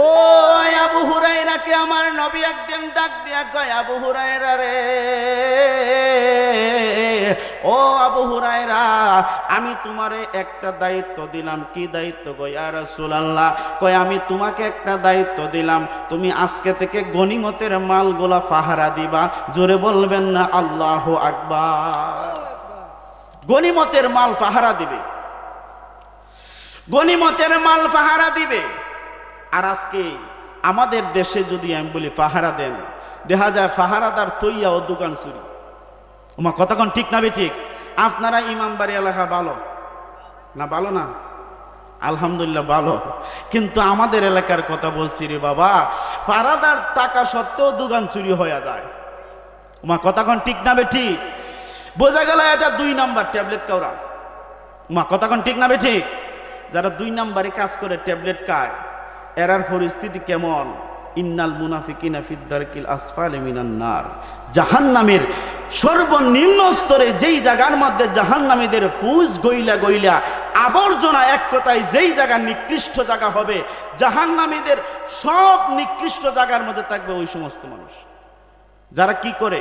ও আবু হুরাইরাকে আমার নবী একদিন ডাক দিয়া কয়, আবু হুরাইরা রে, ও আবু হুরাইরা আমি তোমারে একটা দায়িত্ব দিলাম। কি দায়িত্ব কয় রাসূলুল্লাহ? কয়, আমি তোমাকে একটা দায়িত্ব দিলাম। তুমি আজকে থেকে গনিমতের মালগুলা ফাহারা দিবা। জোরে বলবেন না, আল্লাহ আকবার। গনিমতের মাল ফাহারা দিবে। গনিমতের মাল ফাহারা দিবে। আর আজকে আমাদের দেশে যদি আমি বলি ফাহারা দেন, দেখা যায় ফাহারাদার তৈয়া ও দোকান চুরি। ওমা কতক্ষণ ঠিক না ঠিক? আপনারা ইমামবাড়ি এলাকা ভালো? না ভালো না? আলহামদুলিল্লাহ ভালো। কিন্তু আমাদের এলাকার কথা বলছি রে বাবা ফারাদার টাকা সত্ত্বেও দোকান চুরি হয়ে যায়। ওমা কতক্ষণ ঠিক না ঠিক? বোঝা গেল এটা দুই নাম্বার ট্যাবলেট কাউরা মা কতক্ষণ ঠিক না ঠিক? যারা দুই নাম্বারে কাজ করে, ট্যাবলেট খায়। এরার পরিস্থিতি কেমন? ইন্নাল মুনাফিকিনা ফিদ্দারকিল আসফালে মিনান নার। জাহান্নামের সর্বনিম্ন স্তরে যেই জায়গার মধ্যে জাহান্নামীদের ফুজ গইলা গইলা আবর্জনা এক কথায় যেই জায়গা নিকৃষ্ট জায়গা হবে, জাহান্নামীদের সব নিকৃষ্ট জায়গার মধ্যে থাকবে ওই সমস্ত মানুষ। যারা কি করে?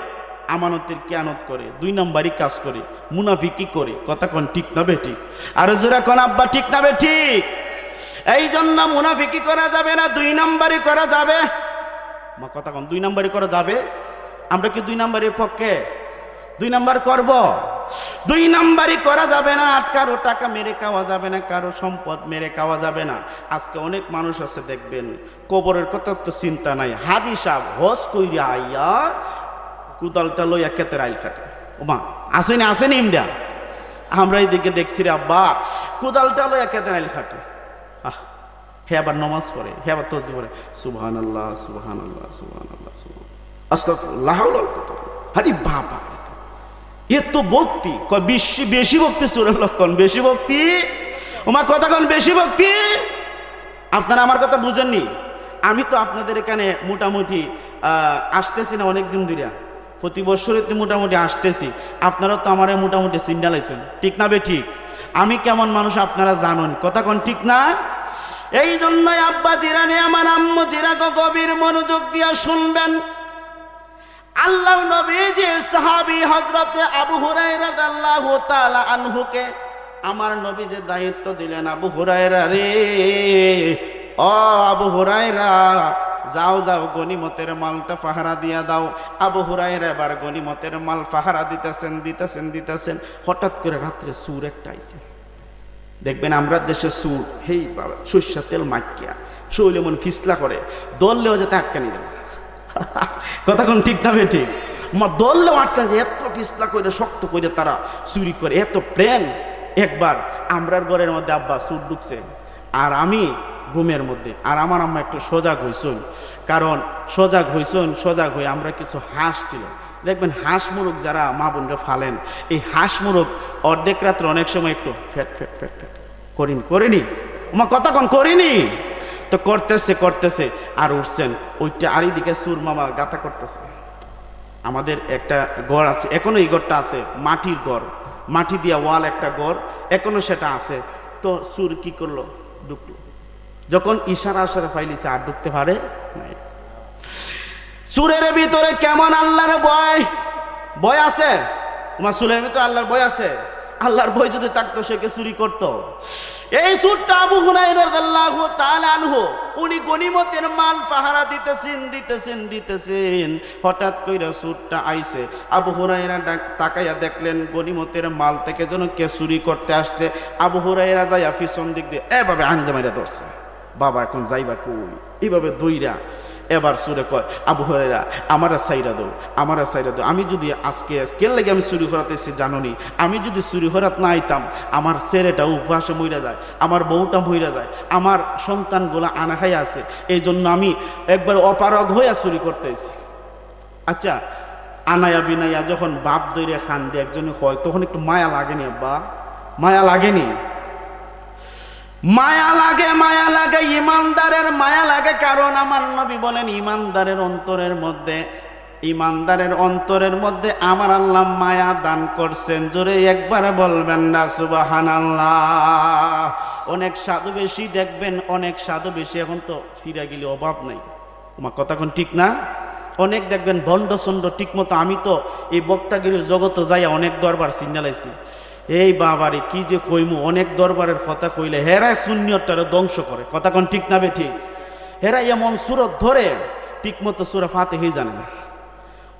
আমানতের কেয়ানত করে, দুই নম্বরই কাজ করে মুনাফি কি করে, কথা কোন ঠিক না বে ঠিক? আর জোরা কোন আব্বা ঠিক না বে ঠিক? এই জন্য মুনাফিকি করা যাবে না, দুই নম্বরই করা যাবে। কথা কোন দুই নম্বরই করা যাবে? আমরা কি দুই নম্বরের পক্ষে? দুই নাম্বার করব। দুই নাম্বারই করা যাবে না, আর কারও টাকা মেরে খাওয়া যাবে না, কারও সম্পদ মেরে খাওয়া যাবে না। আজকে অনেক মানুষ আছে, দেখবেন, কবরের কথা তো চিন্তা নাই। হাজি সাহেব হস কইরা আইয়া কুদালটা লইয়া ক্ষেতের আইল কাটে ওমা আসেনি আসেনি ইমদা আমরা এইদিকে দেখছি রে আব্বা, কুদালটা লইয়া ক্ষেতের আইল কাটে হে আবার নমাজ পড়ে, হে আবার তসবি পড়ে। সুবহান আল্লাহ সুবহান আল্লাহ সুবহান আল্লাহ সুবহান আস্তাগফিরুল্লাহ হারি বাবা এ তো ভক্তি। বেশি বেশি ভক্তি সুরের লক্ষণ বেশি ভক্তি? ওমা কথা কন বেশি ভক্তি? আপনারা আমার কথা বুঝেননি? আমি তো আপনাদের এখানে মোটামুটি আসতেছি না অনেক দিন ধরে প্রতি বছরে তো মোটামুটি আসতেছি। আপনারা তো আমার মোটামুটি সিন্ডালাইছেন ঠিক না বে ঠিক? আমি কেমন মানুষ আপনারা জানেন? কথা কন ঠিক না? এই জন্যই আব্বা জিরানি আমার আম্মু জিরাকে গভীর মনোযোগ দিয়া শুনবেন। আল্লাহ নবী যে সাহাবি হজরতে আবু হুরাইরা আল্লাহু তাআলা আনহুকে আমার নবী যে দায়িত্ব দিলেন, আবু হুরায়রা রে ও আবু হুরায়রা, যাও যাও, গনিমতের মালটা পাহারা দিয়া দাও। আবু হুরায়রা এবার গনিমতের মাল পাহারা দিতেছেন দিতেছেন দিতেছেন। হঠাৎ করে রাত্রে সুর একটা আইছে। দেখবেন আমরা দেশে সুর, হেই বাবা সর্ষা তেল মাইকিয়া শৈলে মন ফিসলা করে, দললেও যাতে আটকানি যাবে কতক্ষণ ঠিক না ঠিক মা, দললেও আটকা যায়, এত ফিসলা করে শক্ত করে তারা চুরি করে, এত প্রেম। একবার আমরার ঘরের মধ্যে আব্বা সুর ঢুকছে, আর আমি ঘুমের মধ্যে, আর আমার আম্মা একটু সজাগ হইছন কারণ সজাগ হইছন সজাগ হয়ে আমরা কিছু হাঁস ছিল দেখবেন হাঁস মুরগ যারা মা বোনরা ফালেন, এই হাঁস মুরগ অর্ধেক রাত্রে অনেক সময় একটু ফ্যাট ফ্যাট ফ্যাট ফ্যাট করিনি করিনি। মা কতক্ষণ করিনি। তো করতেছে করতেছে, আর উঠছেন। ওইটা আরিদিকে সুর মামা গাথা করতেছে। আমাদের একটা ঘর আছে, এখনও এই ঘরটা আছে, মাটির ঘর মাটি দিয়া ওয়াল একটা ঘর এখনও সেটা আছে। তো সুর কি করল? ঢুকলো। যখন ইশারা আশারা ফাইলিছে আর ঢুকতে পারে নাই। সুরের ভিতরে কেমন আল্লাহর ভয়? ভয় আছে? তোমার সুরের ভিতরে আল্লাহর বয় আছে। আল্লাহর ভয় যদি থাকতো, সে কে চুরি করতো? এই সুরটা আবু তাআলা আনহু, উনি গনিমতের মাল পাহারা দিতেছেন দিতেছেন দিতেছেন। হঠাৎ কইরা সুরটা আইছে। আবু হুরাইরা তাকাইয়া দেখলেন গনিমতের মাল থেকে যেন কে চুরি করতে আসছে। আবু হুরাইরা যাইয়া ফিসন দিক দিয়ে এভাবে আঞ্জামাইরা ধরছে। বাবা এখন যাইবা কই? এইভাবে দইরা এবার সুরে কয়, আবু হরেরা আমারা সাইরা দো আমারা সাইরা দো আমি যদি আজকে কে লাগে আমি চুরি হরাতে এসে জাননি? আমি যদি চুরি হরাত না আইতাম, আমার ছেলেটা উপহাসে মইরা যায়, আমার বউটা মইরা যায়, আমার সন্তানগুলো আনা খাই আছে। এই জন্য আমি একবার অপারগ হইয়া চুরি করতেছি। আচ্ছা আনায়া বিনাইয়া যখন বাপ দইরে খান দিয়ে একজনে হয় তখন একটু মায়া লাগেনি বা মায়া লাগেনি? মায়া লাগে মায়া লাগে, ইমানদারের মায়া লাগে, কারণ আমার নবী বলেন, ইমানদারের অন্তরের মধ্যে, ইমানদারের অন্তরের মধ্যে আমার আল্লাহ মায়া দান করছেন। জোরে একবার বলবেন না সুবাহান অনেক সাধু বেশি দেখবেন, অনেক সাধু বেশি এখন তো ফিরে গেলে অভাব নাই। তোমার কথা কোন ঠিক না? অনেক দেখবেন সন্ড ঠিক মতো আমি তো এই বক্তাগিরি জগত যাইয়া অনেক দরবার সিগনালাইছি এই বাবারে, কি যে কইমু? অনেক দরবারের কথা কইলে হেরা শূন্যটারে ধ্বংস করে। কথা কোন ঠিক না বে ঠিক? হেরা এমন সুরত ধরে ঠিক মতো সুরা ফাতে হয়ে জানে না।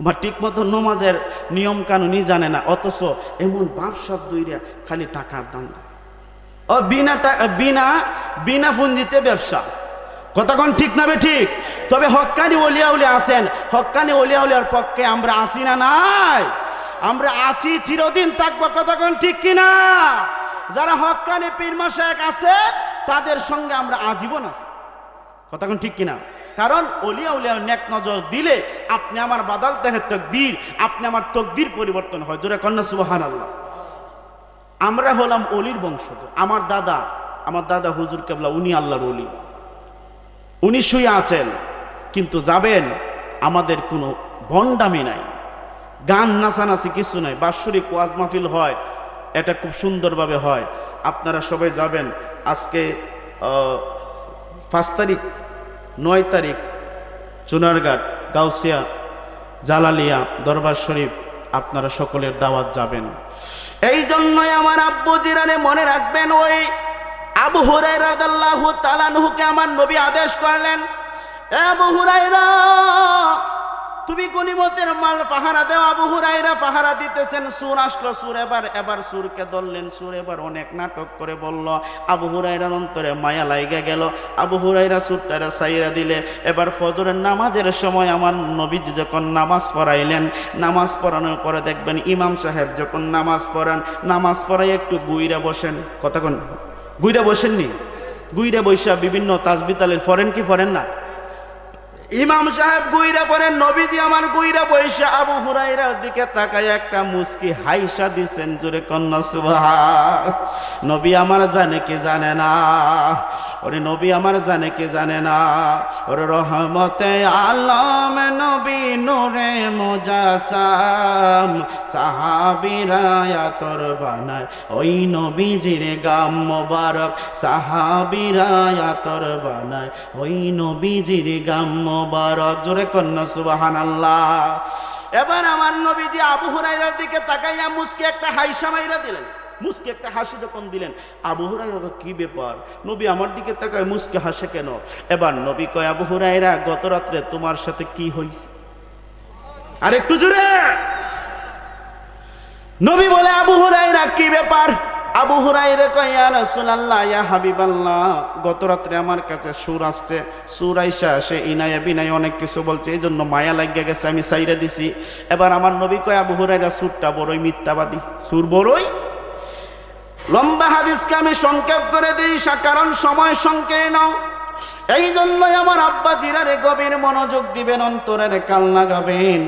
বা ঠিক মতো নমাজের নিয়ম কানুনই জানে না, অথচ এমন বাপসব দইরা খালি টাকার দাম। ও বিনা বিনা বিনা পুঞ্জিতে ব্যবসা। কথা কতক্ষণ ঠিক না ঠিক? তবে হক্কানি অলিয়া উলি আসেন। হক্কানি অলিয়া উলিয়ার পক্ষে আমরা আসি না নাই? আমরা আছি, চিরদিন থাকব, কতক্ষণ ঠিক কিনা? যারা হক্কানি পীর মাসায়ক আছেন, তাদের সঙ্গে আমরা আজীবন আছি। কতক্ষণ ঠিক কিনা? কারণ অলিয়া উলিয়া নেক নজর দিলে আপনি আমার বাদাল দেখে তকদির, আপনি আমার তকদির পরিবর্তন হয়। জোরে কন্যা সুবাহান আল্লাহ আমরা হলাম অলির বংশধর। আমার দাদা আমার দাদা হুজুর কেবলা, উনি আল্লাহর অলি। উনি শুয়ে আছেন, কিন্তু যাবেন, আমাদের কোনো ভণ্ডামি নাই। গান নাচানাচি কিছু নাই, বাৎসরিক ওয়াজ মাহফিল হয়, এটা খুব সুন্দরভাবে হয়। আপনারা সবাই যাবেন, আজকে পাঁচ তারিখ, নয় তারিখ, চুনারঘাট, গাউসিয়া, জালালিয়া, দরবার শরীফ, আপনারা সকলের দাওয়াত যাবেন। এই জন্যই আমার আব্বু জিরানে মনে রাখবেন, ওই আবু হুরাইরা রাদিয়াল্লাহু তাআলাহুকে আমার নবী আদেশ করলেন আবু হুরাইরা তুমি গনিমতের মাল পাহারা দেও আবু হুরাইরা পাহারা দিতেছেন, সুর আসলো, সুর এবার এবার সুরকে ধরলেন, সুর এবার অনেক নাটক করে বলল, আবু হুরাইরার অন্তরে মায়া লাইগা গেল। আবু হুরাইরা সুরটারা সাইরা দিলে, এবার ফজরের নামাজের সময় আমার নবীজি যখন নামাজ পড়াইলেন, নামাজ পড়ানোর পরে দেখবেন ইমাম সাহেব যখন নামাজ পড়ান, নামাজ পড়াই একটু গুইরা বসেন কতক্ষণ গুইরা বসেননি? গুইরা বৈশা বিভিন্ন তাজবিতালের ফরেন কি ফরেন না? ইমাম সাহেব গুইরা পড়েন নবীজি আমার গুইরা বৈশা আবু হুরাইরার দিকে তাকায় একটা মুস্কি হাইসা দিছেন জোরে কন্যা, সুবহান। নবী আমার জানে কি জানে না। ওরে নবী আমার জানে কি জানে না। ওরে রহমতে আলম নবী নূরে মুজাসাম। সাহাবীরা তোর বানায়, ওই নবীজির গাম মোবারক। সাহাবীরা তোর বানায়, ওই নবীজির গাম মোবারক, জোরে কন্যা সুবাহান আল্লাহ এবার আমার নবীজি আবু হুরাইরার দিকে তাকাইয়া মুসকে একটা হাইসা মাইরা দিলেন। মুসকে একটা হাসি যখন দিলেন, আবু হুরাইরা কি ব্যাপার? নবী আমার দিকে তাকায়, মুসকে হাসে কেন? এবার নবী কয়, আবু হুরাইরা গত রাত্রে তোমার সাথে কি হয়েছে আর একটু জোরে। নবী বলে, আবু হুরাইরা কি ব্যাপার? আবু হুরাই রে কয়ার রাসূলুল্লাহ, ইয়া হাবিবাল্লাহ। গত রাত্রে আমার কাছে সুর আসছে। সুর আইসা সে ইনায়া বিনায় অনেক কিছু বলছে এই জন্য মায়া লাগিয়া গেছে, আমি সাইরে দিছি। এবার আমার নবী কয়, আবু হুরাইরা সুরটা বড়ই মিথ্যাবাদী। সুর বড়ই? লম্বা হাদিসকে আমি সংক্ষেপ করে দিই কারণ সময় সংকীর্ণ। এই জন্যই আমার আব্বা জিরারে গভীর মনোযোগ দিবেন, অন্তরের কাল লাগাবেন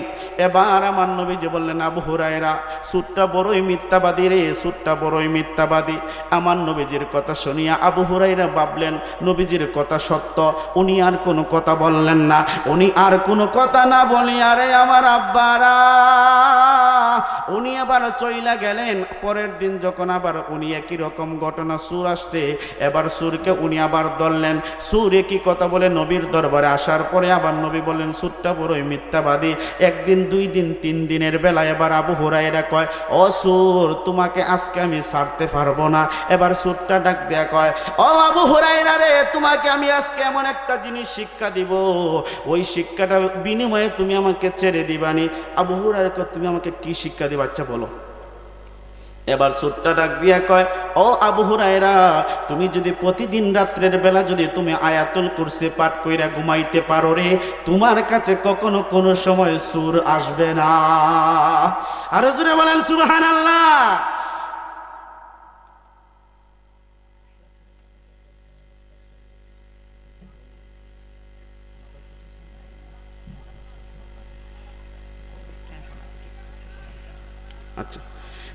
এবার আমার নবীজি বললেন, আবু হুরায়রা, সুরটা বড়ই মিথ্যাবাদী রে, সুরটা বড়ই মিথ্যাবাদী। আমার নবীজির কথা শুনিয়া আবু হুরাইরা ভাবলেন, নবীজির কথা সত্য, উনি আর কোনো কথা বললেন না। উনি আর কোনো কথা না বলিয়া রে আমার আব্বারা উনি আবার চইলা গেলেন। পরের দিন যখন আবার উনি একই রকম ঘটনা সুর আসছে, এবার সুরকে উনি আবার ধরলেন। সুর একই কথা বলে নবীর দরবারে আসার পরে আবার নবী বললেন, সুরটা বড়ই মিথ্যাবাদী। একদিন, দুই দিন, তিন দিনের বেলা এবার আবু হুরাইরা কয়, ও সুর, তোমাকে আজকে আমি ছাড়তে পারব না। এবার সুরটা ডাক দেয়া কয়, ও আবু হুরাইরা রে, তোমাকে আমি আজকে এমন একটা জিনিস শিক্ষা দিব। ওই শিক্ষাটা বিনিময়ে তুমি আমাকে ছেড়ে দিবানি। আবু হুরাইরা তুমি আমাকে কি শিক্ষা দিবা বাচ্চা বলো। এবার সুরটা ডাক দিয়া কয়, ও আবু হুরায়রা, তুমি যদি প্রতিদিন রাত্রের বেলা যদি তুমি আয়াতুল কুরসি পাঠ কইরা ঘুমাইতে পারো রে, তোমার কাছে কখনো কোনো সময় সুর আসবে না। আরও জোরে বলেন, সুবহানাল্লাহ! আচ্ছা।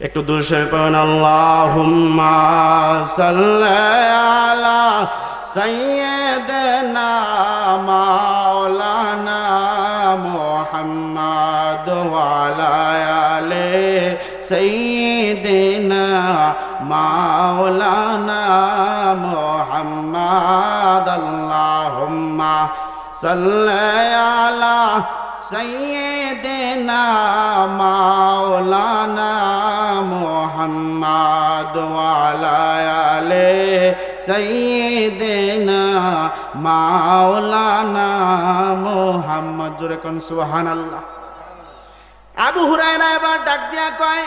একটু দুশে পান আল্লাহ সাল্লা সৈয়দনা মাওলানা মোহাম্মদ ওয়ালায়ালে সৈয়দনা মাওলানা মোহাম্মদ আল্লাহুম্মা সাল্লা আলা সৈয়দনা মাওলানা সাইয়্যিদিনা মাওলানা মোহাম্মদ। জোরে কোন সুবহানাল্লাহ। আবু হুরায়রা এবার ডাক দিয়া কয়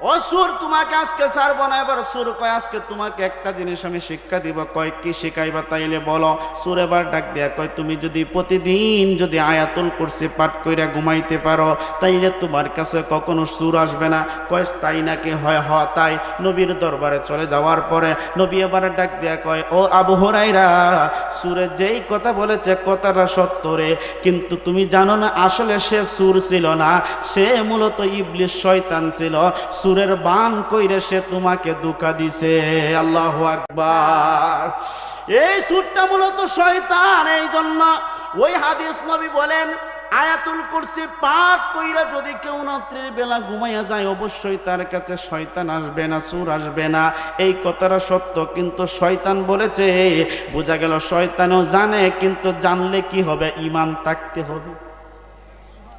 ও সুর, তোমাকে আজকে ছাড়বো না। এবার সুর কয়, আজকে তোমাকে একটা জিনিস আমি শিক্ষা দিব। কয়, কি শিখাইবা তাইলে বলো। সুর এবার ডাক দিয়া কয়, তুমি যদি প্রতিদিন যদি আয়াতুল কুরসি পাঠ কইরা ঘুমাইতে পারো, তাইলে তোমার কাছে কখনো সুর আসবে না। কয়, তাই নাকি হয়, হ, তাই। নবীর দরবারে চলে যাওয়ার পরে নবী এবার ডাক দেয়া কয়, ও আবু হুরায়রা, সুরে যেই কথা বলেছে কথাটা সত্য রে। কিন্তু তুমি জানো না, আসলে সে সুর ছিল না। সে মূলত ইবলিশ শয়তান ছিল। সুরের বান কইরে সে তোমাকে দুকা দিছে। আল্লাহু আকবার। এই সুরটা মূলত শয়তান, এই জন্য ওই হাদিস নবী বলেন, আয়াতুল কুরসি পাঠ কইরা যদি কেউ রাত্রির বেলা ঘুমাইয়া যায়, অবশ্যই তার কাছে শয়তান আসবে না, সুর আসবে না। এই কথাটা সত্য, কিন্তু শয়তান বলেছে, বোঝা গেল শয়তানও জানে, কিন্তু জানলে কি হবে? ইমান থাকতে হবে।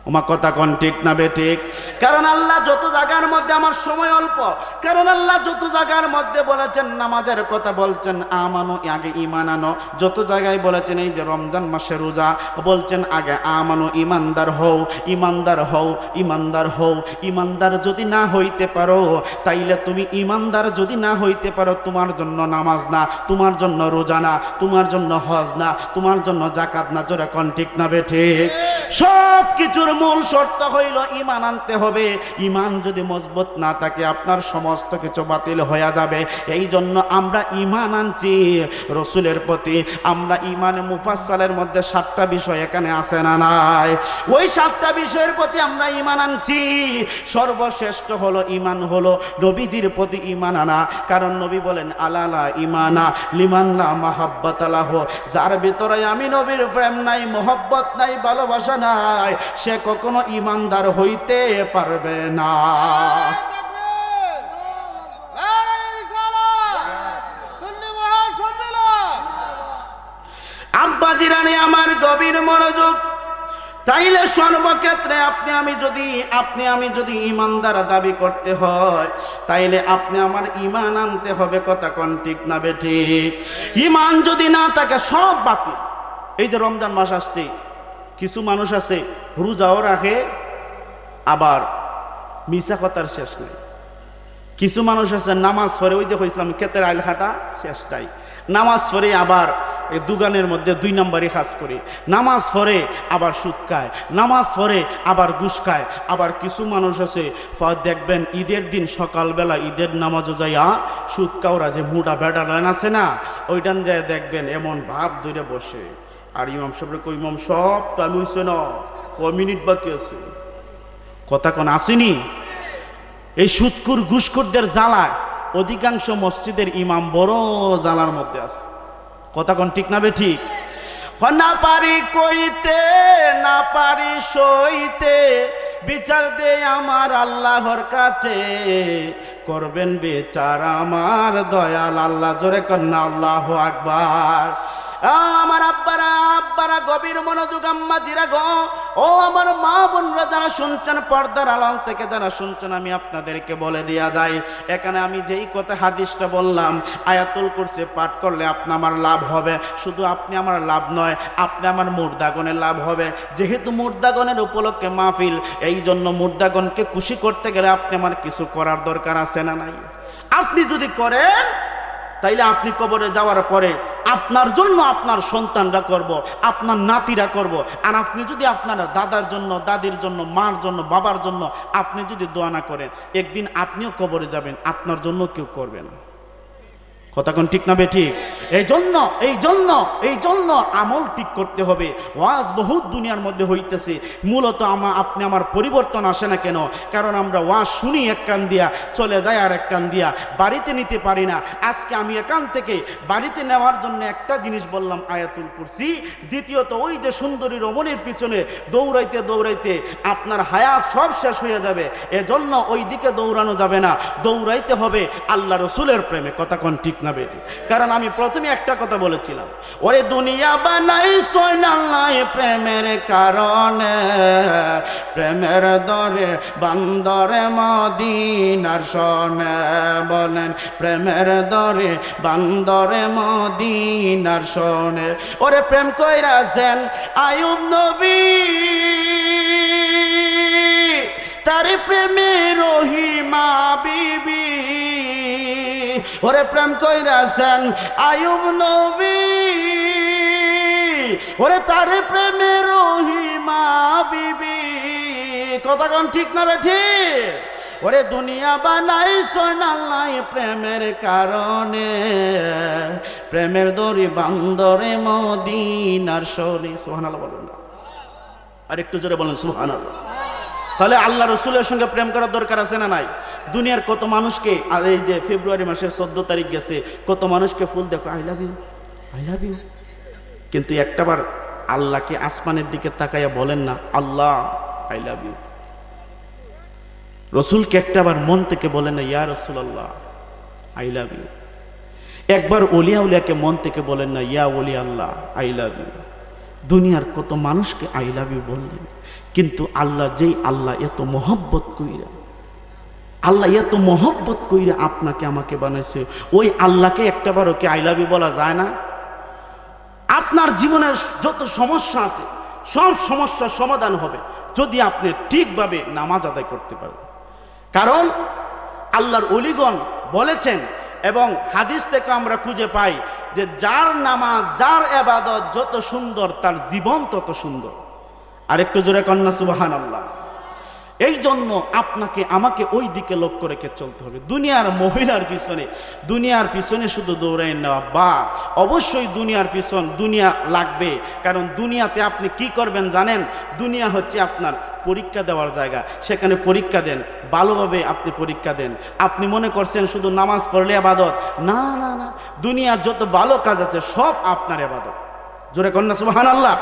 ওমা কথা কোন ঠিক না বে ঠিক? কারণ আল্লাহ যত জায়গার মধ্যে আমার সময় অল্প, কারণ আল্লাহ যত জায়গার মধ্যে বলেছেন নামাজের কথা বলছেন, আমানো, আগে ইমান আনো। যত জায়গায় বলেছেন এই যে রমজান মাসে রোজা, বলছেন আগে আমানো ইমানদার হও ইমানদার হও ইমানদার হও। ইমানদার যদি না হইতে পারো, তাইলে তুমি ইমানদার যদি না হইতে পারো, তোমার জন্য নামাজ না, তোমার জন্য রোজা না, তোমার জন্য হজ না, তোমার জন্য জাকাত না, জোরে কোন ঠিক না ঠিক? সব কিছুর মূল শর্ত হইল ইমান আনতে হবে। ইমান যদি মজবুত না থাকে, আপনার সমস্ত কিছু বাতিল হয়ে যাবে। এই জন্য আমরা ইমান আনছি। রসুলের প্রতি আমরা ইমানে মুফাসালের মধ্যে সাতটা বিষয় এখানে আছে না নাই? ওই সাতটা বিষয়ের প্রতি আমরা ইমান আনছি। সর্বশ্রেষ্ঠ হলো ইমান হলো নবীজির প্রতি ইমান আনা। কারণ নবী বলেন আলালা ইমানা লিমান্না মাহাব্বাত আলাহ যার ভিতরে আমি নবীর প্রেম নাই, মোহব্বত নাই, ভালোবাসা নাই, সে কখনো ইমানদার হইতে পারবে না। আব্বা জিরানি আমার গভীর মনোযোগ। তাইলে সর্বক্ষেত্রে আপনি আমি যদি, আপনি আমি যদি ইমানদার দাবি করতে হয়, তাইলে আপনি আমার ইমান আনতে হবে কথা কোন ঠিক না বেঠি ইমান যদি না থাকে, সব বাকি এই যে রমজান মাস আসছে কিছু মানুষ আছে, রোজাও রাখে, আবার মিশা কথার শেষ নেই। কিছু মানুষ আছে, নামাজ পড়ে, ওই যে কইছিলাম, ক্ষেতের আইল খাটা শেষ শেষটাই নামাজ পড়ে, আবার এই দুগানের মধ্যে দুই নম্বরই কাজ করে। নামাজ পড়ে, আবার সুদ খায়। নামাজ পড়ে, আবার ঘুষ খায়। আবার কিছু মানুষ আছে দেখবেন ঈদের দিন সকালবেলা ঈদের নামাজও যাইয়া সুদ কাউরা যে মোটা বেটা লাইন আছে না? ওইটান যায় দেখবেন এমন ভাব ধরে বসে। আর ইমাম সাহেবের কই, ইমাম সব টাইম হইছে না ক মিনিট বাকি আছে? কথা কোন আসেনি? এই সুৎকুর ঘুষখুরদের জ্বালায় অধিকাংশ মসজিদের ইমাম বড় জ্বালার মধ্যে আছে। কথা কোন ঠিক না বে ঠিক? না পারি কইতে, না পারি সইতে, বিচার দে আমার আল্লাহর কাছে। করবেন বিচার আমার দয়াল আল্লাহ, জোরে কন্যা আল্লাহ আকবার। আমার আব্বারা গভীর মনোযোগ, আম্মা, জিরা গো। ও আমার মা বোনরা যারা শুনছেন, পর্দার আড়াল থেকে যারা শুনছেন, আমি আপনাদেরকে বলে দেয়া যায় এখানে আমি যেই কথা, হাদিসটা বললাম, আয়াতুল কুরসি পাঠ করলে আপনি আমার লাভ হবে। শুধু আপনি আমার লাভ নয়, আপনি আমার মুর্দাগণের লাভ হবে। যেহেতু মুর্দাগণের উপলক্ষে মাহফিল এই জন্য মুর্দাগণকে খুশি করতে গেলে আপনি আমার কিছু করার দরকার আছে না নাই? আপনি যদি করেন তাইলে আপনি কবরে যাওয়ার পরে আপনার জন্য আপনার সন্তানরা করব, আপনার নাতিরা করব। আর আপনি যদি আপনার দাদার জন্য, দাদির জন্য, মার জন্য, বাবার জন্য আপনি যদি দোয়া না করেন, একদিন আপনিও কবরে যাবেন, আপনার জন্য কেউ করবে না। কতক্ষণ ঠিক না বে ঠিক? এই জন্য এই জন্য এই জন্য আমল ঠিক করতে হবে। ওয়াজ বহুত দুনিয়ার মধ্যে হইতেছে। মূলত আমা আপনি আমার পরিবর্তন আসে না কেন? কারণ আমরা ওয়াজ শুনি এক কান দিয়া, চলে যায় আর এক কান দিয়া। বাড়িতে নিতে পারি না। আজকে আমি একান থেকে বাড়িতে নেওয়ার জন্য একটা জিনিস বললাম আয়াতুল কুরসি। দ্বিতীয়ত, ওই যে সুন্দরী রমণীর পিছনে দৌড়াইতে দৌড়াইতে আপনার হায়াত সব শেষ হয়ে যাবে। এজন্য ওই দিকে দৌড়ানো যাবে না। দৌড়াইতে হবে আল্লাহ রসুলের প্রেমে। কথা কোন ঠিক না বেটি। কারণ আমি প্রথমে একটা কথা বলেছিলাম, ওরে দুনিয়া বানাই সৈনাল্লাই প্রেমের কারণে, প্রেমের দরে, বান্দরে মদিনার সনে। বলেন, প্রেমের দরে, বান্দরে মদিনার সনে। ওরে প্রেম কইরাছেন আয়ুব নবী, তার প্রেমে রহিমা বিবি ওরে প্রেম কইরাছেন আয়ুব নবী, ওরে তার প্রেমে রহিমা বিবি। কথা কোন ঠিক না বেঠি? ওরে দুনিয়া বানাই সোনাল্লাই প্রেমের কারণে। প্রেমের দড়ি বান্দরে মদিনার সরি সুহানাল্লাহ বলুন না। আর একটু জোরে বলেন সুহানাল্লাহ তাহলে আল্লাহ রসুলের সঙ্গে প্রেম করার দরকার আছে না নাই? দুনিয়ার কত মানুষকে, আর এই যে ফেব্রুয়ারি মাসের চোদ্দ তারিখ গেছে, কত মানুষকে ফুল দেখো I love you I love you কিন্তু একটাবার আল্লাহকে আসমানের দিকে তাকাইয়া বলেন না, আল্লাহ আই লাভ ইউ রসুলকে একটাবার মন থেকে বলেন না, ইয়া রসুল আল্লাহ আই লাভ ইউ একবার অলিয়া উলিয়াকে মন থেকে বলেন না, ইয়া ওলি আল্লাহ আই লাভ ইউ দুনিয়ার কত মানুষকে আই লাভ ইউ বললেন। কিন্তু আল্লাহ যেই আল্লাহ, এত মহব্বত কইরা আল্লাহ এত মহব্বত কইরা আপনাকে আমাকে বানাইছে। ওই আল্লাহকে একটাবার ওকে আই লাভ ইউ বলা যায় না? আপনার জীবনের যত সমস্যা আছে, সব সমস্যার সমাধান হবে যদি আপনি ঠিকভাবে নামাজ আদায় করতে পারেন। কারণ আল্লাহর অলিগণ বলেছেন এবং হাদিস থেকে আমরা খুঁজে পাই যে যার নামাজ, যার এবাদত যত সুন্দর, তার জীবন তত সুন্দর। আর একটু জোরে কন্যা সুবাহান আল্লাহ এই জন্য আপনাকে, আমাকে ওই দিকে লক্ষ্য রেখে চলতে হবে। দুনিয়ার মহিলার পিছনে, দুনিয়ার পিছনে শুধু দৌড়াই নেওয়া বা অবশ্যই দুনিয়ার পিছন দুনিয়া লাগবে। কারণ দুনিয়াতে আপনি কি করবেন জানেন? দুনিয়া হচ্ছে আপনার পরীক্ষা দেওয়ার জায়গা। সেখানে পরীক্ষা দেন, ভালোভাবে আপনি পরীক্ষা দেন। আপনি মনে করছেন শুধু নামাজ পড়লে আবাদত? না না না। দুনিয়ার যত ভালো কাজ আছে, সব আপনার আবাদত। জোরে কন্যা সুবাহান আল্লাহ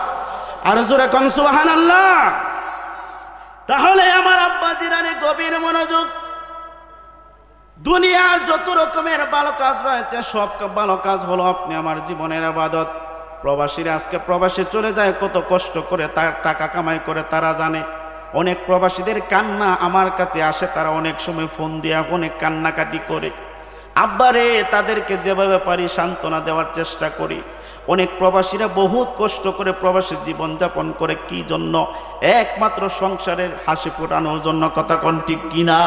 আর জোরে কন সুবাহান আল্লাহ তাহলে আমার আব্বা জিরানি গভীর মনোযোগ। দুনিয়ার যত রকমের ভালো কাজ রয়েছে, সব ভালো কাজ হলো আপনি আমার জীবনের আবাদত। প্রবাসীরা আজকে প্রবাসে চলে যায়, কত কষ্ট করে তার টাকা কামাই করে তারা জানে। অনেক প্রবাসীদের কান্না আমার কাছে আসে, তারা অনেক সময় ফোন দিয়ে অনেক কান্নাকাটি করে। আব্বারে তাদেরকে যেভাবে পারি সান্ত্বনা দেওয়ার চেষ্টা করি। অনেক প্রবাসীরা বহুত কষ্ট করে প্রবাসী জীবনযাপন করে, কি জন্য? একমাত্র সংসারের হাসি ফোটানোর জন্য। কথা কন্টি কিনা?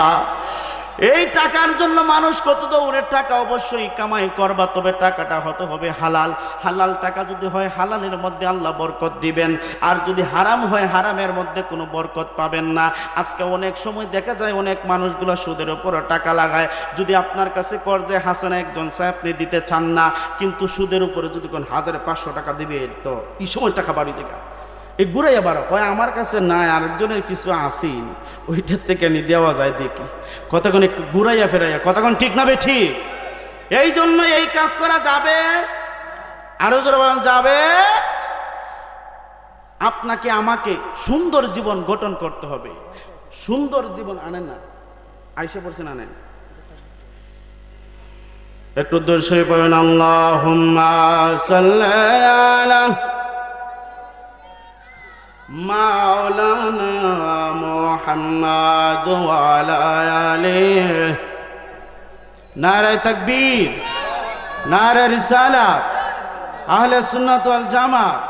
এই টাকার জন্য মানুষ কত দৌড়ের টাকা অবশ্যই কামাই করবা, তবে টাকাটা হতে হবে হালাল। হালাল টাকা যদি হয়, হালালের মধ্যে আল্লাহ বরকত দিবেন। আর যদি হারাম হয়, হারামের মধ্যে কোনো বরকত পাবেন না। আজকে অনেক সময় দেখা যায়, অনেক মানুষগুলো সুদের উপরে টাকা লাগায়। যদি আপনার কাছে কর্জে হাসান একজন সাহেব আপনি দিতে চান না, কিন্তু সুদের উপরে যদি কোন হাজারে পাঁচশো টাকা দিবে, তো এই সময় টাকা বাড়ি জায়গা এই ঘুরে আবার হয় আমার কাছে নাই, আরেকজনের কিছু আসেই ওইটার থেকে নি দেওয়া যায় দেখি। কতক্ষণ একটু ঘুরাইয়া ফেরাইয়া, কতক্ষণ ঠিক না ঠিক? এই জন্য এই কাজ করা যাবে। আরও জোরে যাবে। আপনাকে আমাকে সুন্দর জীবন গঠন করতে হবে। সুন্দর জীবন আনেন না। আইসে পড়ছেন আনেন। একটু দূর সে পড়েন আল্লাহ مولانا محمد وعلى آله. نار تكبير نار رسالة أهل السنة والجامعہ